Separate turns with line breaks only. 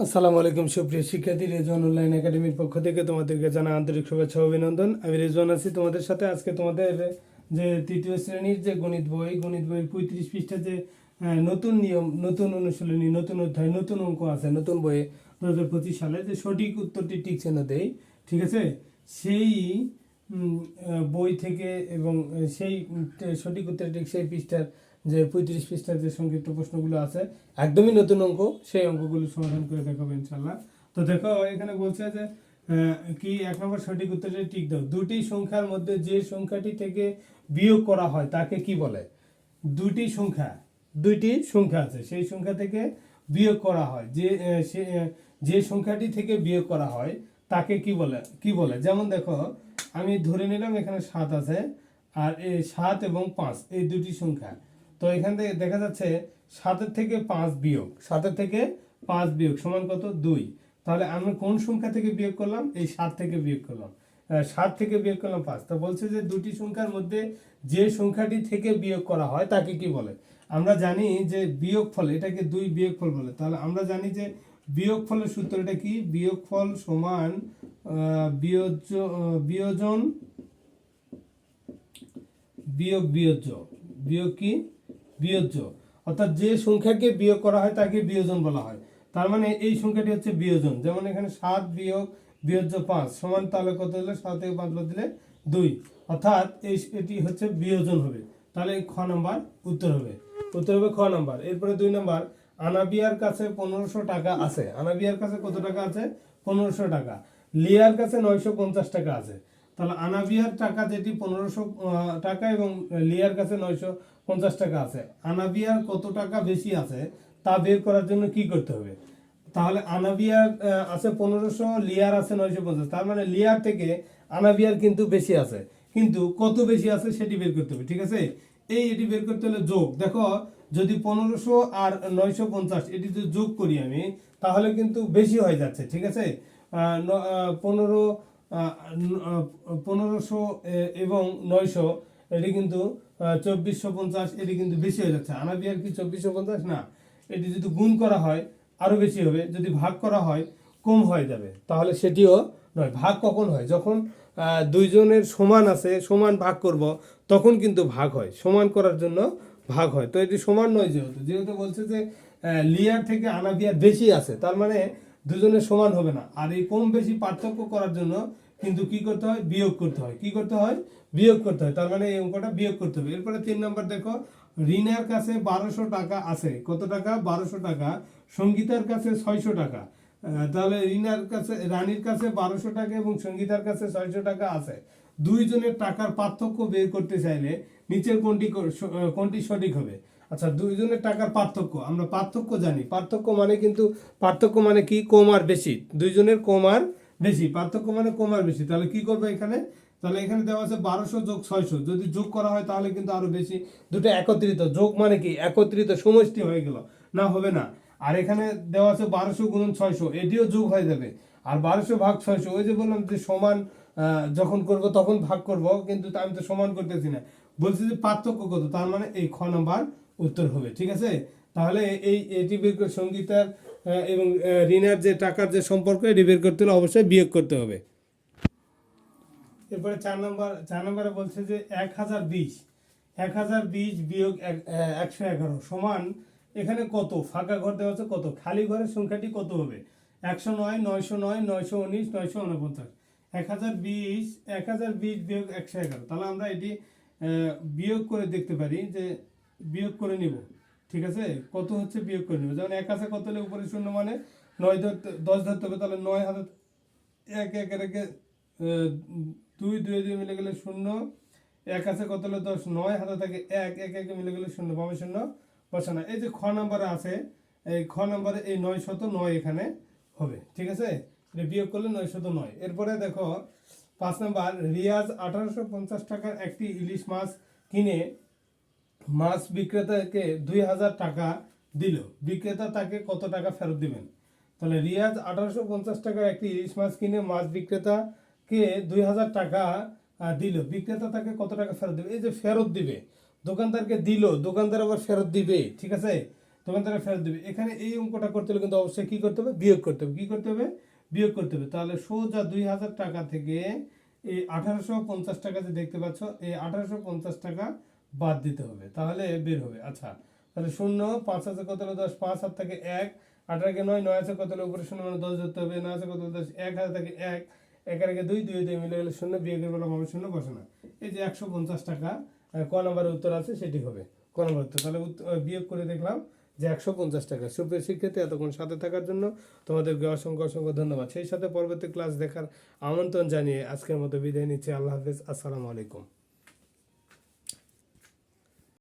আসসালামু আলাইকুম, সুপ্রিয় শিক্ষার্থী রেজওয়ান অনলাইন একাডেমির পক্ষ থেকে তোমাদেরকে জানা আন্তরিক শুভেচ্ছা অভিনন্দন। আমি রেজওয়ান আছি তোমাদের সাথে। আজকে তোমাদের যে তৃতীয় শ্রেণির যে গণিত বই, গণিত বইয়ের পঁয়ত্রিশ পৃষ্ঠা যে নতুন নিয়ম, নতুন অনুশীলনী, নতুন অধ্যায়, নতুন অঙ্ক আছে, নতুন বইয়ে দু হাজার পঁচিশ সালে যে সঠিক উত্তরটি টিকছে না দেই, ঠিক আছে? সেই বই থেকে এবং সেই সঠিক উত্তরটি সেই পৃষ্ঠার যে পঁয়ত্রিশ পৃষ্ঠার যে সংক্ষিপ্ত প্রশ্নগুলো আছে, একদমই নতুন অঙ্ক, সেই অঙ্কগুলো সমাধান করে দেখাবো ইনশাল্লাহ তো দেখো, এখানে বলছে যে কি এক নম্বর সঠিক উত্তরটি টিক দাও। দুটি সংখ্যার মধ্যে যে সংখ্যাটি থেকে বিয়োগ করা হয়, তাকে কি বলে? দুটি সংখ্যা, দুইটি সংখ্যা আছে, সেই সংখ্যা থেকে বিয়োগ করা হয়। যে যে সংখ্যাটি থেকে বিয়োগ করা হয়, তাকে কি বলে কি বলে? যেমন দেখো, আমি ধরে নিলাম এখানে সাত আছে, আর এই সাত এবং পাঁচ, এই দুটি সংখ্যা। তো এখান থেকে দেখা যাচ্ছে সাতের থেকে পাঁচ বিয়োগ। সাতের থেকে পাঁচ বিয়োগ সমান কত? দুই। তাহলে আমি কোন সংখ্যা থেকে বিয়োগ করলাম? এই সাত থেকে বিয়োগ করলাম। সাত থেকে বিয়োগ করলাম পাঁচ। তো বলছে যে দুটি সংখ্যার মধ্যে যে সংখ্যাটি থেকে বিয়োগ করা হয় তাকে কি বলে? আমরা জানি যে বিয়োগ ফল, এটাকে দুই বিয়োগ ফল বলে। তাহলে আমরা জানি যে বিয়োগ ফলের সূত্রটা কি? বিয়োগ ফল সমান বিয়োজ বিয়োজন, বিয়োগ বিয়োজ্য। বিয়োগ কি? বিয়োজ্য। অর্থাৎ যে সংখ্যাকে বিয়োগ করা হয় তাকে বিয়োজন বলা হয়। তার মানে এই সংখ্যাটি হচ্ছে বিয়োজন। যেমন এখানে সাত বিয়োগ, বিয়োজ্য পাঁচ। সমান তাহলে কত হলে? সাত থেকে পাঁচ বাদ দিলে দুই। অর্থাৎ এই এটি হচ্ছে বিয়োজন হবে। তাহলে খ নাম্বার উত্তর হবে। উত্তর হবে খ নাম্বার। এরপরে দুই নাম্বার, আনাবিয়ার কাছে পনেরোশো টাকা আছে। আনাবিয়ার কাছে কত টাকা আছে? পনেরোশো টাকা। লিয়ার কাছে নয়শো পঞ্চাশ টাকা আছে। তাহলে আনাবিয়ার টাকা যেটি পনেরোশো টাকা এবং লিয়ার কাছে নয়শো পঞ্চাশ টাকা আছে। আনাবিয়ার কত টাকা বেশি আছে তা বের করার জন্য কি করতে হবে? তাহলে আনাবিয়ার আছে পনেরোশো, লিয়ার আছে নয়শো পঞ্চাশ। তার মানে লিয়ার থেকে আনাবিয়ার কিন্তু বেশি আছে। কিন্তু কত বেশি আছে সেটি বের করতে হবে, ঠিক আছে? এই এটি বের করতে হলে যোগ। দেখো, যদি পনেরোশো আর নয়শো পঞ্চাশ এটি যদি যোগ করি আমি, তাহলে কিন্তু বেশি হয়ে যাচ্ছে, ঠিক আছে? পনেরো পনেরোশো এবং নয়শো, এটি কিন্তু চব্বিশশো পঞ্চাশ, এটি কিন্তু বেশি হয়ে যাচ্ছে। আনাবিয়ার কি চব্বিশশো পঞ্চাশ? না। এটি যদি গুণ করা হয় আরও বেশি হবে। যদি ভাগ করা হয়, কম হয়ে যাবে। তাহলে সেটিও নয়, ভাগ কখন হয়? যখন দুইজনের সমান আছে, সমান ভাগ করব, তখন কিন্তু ভাগ হয়। সমান করার জন্য ভাগ হয়। তো এটি সমান নয় যেহেতু। যেহেতু বলছে যে লিয়ার থেকে আনাবিয়ার বেশি আছে। তার মানে দুজনের সমান হবে না। আর এই কম বেশি পার্থক্য করার জন্য কিন্তু কি করতে হয়? বিয়োগ করতে হয়। কি করতে হয়? বিয়োগ করতে হয়। তার মানে এই অঙ্কটা বিয়োগ করতে হবে। এরপরে তিন নম্বর দেখো রিনার কাছে বারোশো টাকা আছে। কত টাকা? বারোশো টাকা। সঙ্গীতার কাছে ছয়শো টাকা। তাহলে রিনার কাছে, রানীর কাছে বারোশো টাকা এবং সঙ্গীতার কাছে ছয়শো টাকা আছে। দুইজনের টাকার পার্থক্য বের করতে চাইলে নিচের কোনটি কোনটি সঠিক হবে? আচ্ছা দুইজনের টাকার পার্থক্য, আমরা পার্থক্য জানি। পার্থক্য মানে কিন্তু, পার্থক্য মানে কি? কম আর বেশি। দুইজনের কম আর বেশি। পার্থক্য মানে কম আর বেশি। তাহলে কি করবে এখানে? তাহলে এখানে দেওয়া আছে বারোশো যোগ ছয়শো। যদি যোগ করা হয় তাহলে কিন্তু আরও বেশি। দুটো একত্রিত। যোগ মানে কি? একত্রিত সমষ্টি হয়ে গেল। না, হবে না। আর এখানে দেওয়া আছে বারোশো গুণন ছয়শো। এটিও যোগ হয়ে যাবে। আর বারোশো ভাগ ছয়শো, ওই যে বললাম যে সমান যখন করব তখন ভাগ করব, কিন্তু আমি তো সমান করতেছি না। বলছি যে পার্থক্য কত? তার মানে এই খ নাম্বার উত্তর হবে, ঠিক আছে? তাহলে এই, এটি বের করে সঙ্গীতার এবং ঋণার যে টাকার যে সম্পর্ক, এটি বের করতে হলে অবশ্যই বিয়োগ করতে হবে। এরপরে চার নম্বর, চার নম্বরে বলছে যে এক হাজার বিশ, এক হাজার বিশ বিয়োগ এক- একশো এগারো সমান এখানে কত? ফাঁকা ঘর দেওয়া আছে কত? খালি ঘরের সংখ্যাটি কত হবে? একশো নয়, নয়শো নয়, নয়শো উনিশ, নয়শো উনপঞ্চাশ। এক হাজার বিশ, এক হাজার বিশ বিয়োগ একশো এগারো। তাহলে আমরা এটি বিয়োগ করে দেখতে পারি যে বিয়োগ করে নিব। ঠিক আছে? কত হচ্ছে বিয়োগ করে নিব? যেমন এক আছে কত হলে উপরে শূন্য মানে নয় ধরতে দশ ধরতে হবে, তাহলে নয় হাজার এক এক রেখে দুই দুই দুই মিলে গেলে শূন্য। এক আছে কত হলো দশ? নয়, হাতে থাকে এক এক এক মিলে গেলে শূন্য, বামে শূন্য বসানো এই যে খ নাম্বারে আছে, এই খ নাম্বারে এই নয় শত নয় এখানে হবে। ঠিক আছে? এটা বিয়োগ করলে নয় শত নয়। এরপরে দেখো, পাঁচ নাম্বার, রিয়াজ আঠারোশো পঞ্চাশ টাকার একটি ইলিশ মাছ কিনে মাছ বিক্রেতাকে দুই হাজার টাকা দিল। বিক্রেতা তাকে কত টাকা ফেরত দিবেন? তাহলে রিয়াজ আঠারোশো পঞ্চাশ টাকার একটি ইলিশ মাছ কিনে মাছ বিক্রেতাকে দুই হাজার টাকা দিল। বিক্রেতা তাকে কত টাকা ফেরত দিবে? এই যে ফেরত দিবে। দোকানদারকে দিল, দোকানদার আবার ফেরত দিবে, ঠিক আছে? তারা ফেরত দিবে। এখানে এই অঙ্কটা করতে হলে কিন্তু অবশ্যই কী করতে হবে? বিয়োগ করতে হবে। কী করতে হবে? বিয়োগ করতে হবে। তাহলে সোজা দুই হাজার টাকা থেকে এই আঠারোশো পঞ্চাশ টাকা যে দেখতে পাচ্ছ, এই আঠারোশো পঞ্চাশ টাকা বাদ দিতে হবে, তাহলে বের হবে। আচ্ছা তাহলে শূন্য, পাঁচ আছে কত হলো দশ? পাঁচ হাত থেকে এক, আট আঠারোকে নয় নয় আছে কত হলো উপরে শূন্য মানে দশ ধরতে হবে নয় আছে কত দশ? এক হাজার থেকে এক একের আগে দুই দুই দুই মিলে গেলে শূন্য বিয়োগের বেলা হবে শূন্য, বসে না। এই যে একশো পঞ্চাশ টাকা ক নম্বরের উত্তর আছে, সেটি হবে। ক নম্বর উত্তর, তাহলে বিয়োগ করে দেখলাম যে একশো পঞ্চাশ টাকা। সুপ্রিয় শিক্ষার্থী, এতক্ষণ সাথে থাকার জন্য তোমাদেরকে অসংখ্য অসংখ্য ধন্যবাদ। সেই সাথে পরবর্তী ক্লাস দেখার আমন্ত্রণ জানিয়ে আজকের মতো বিদায় নিচ্ছি। আল্লাহ হাফেজ, আসসালামু আলাইকুম।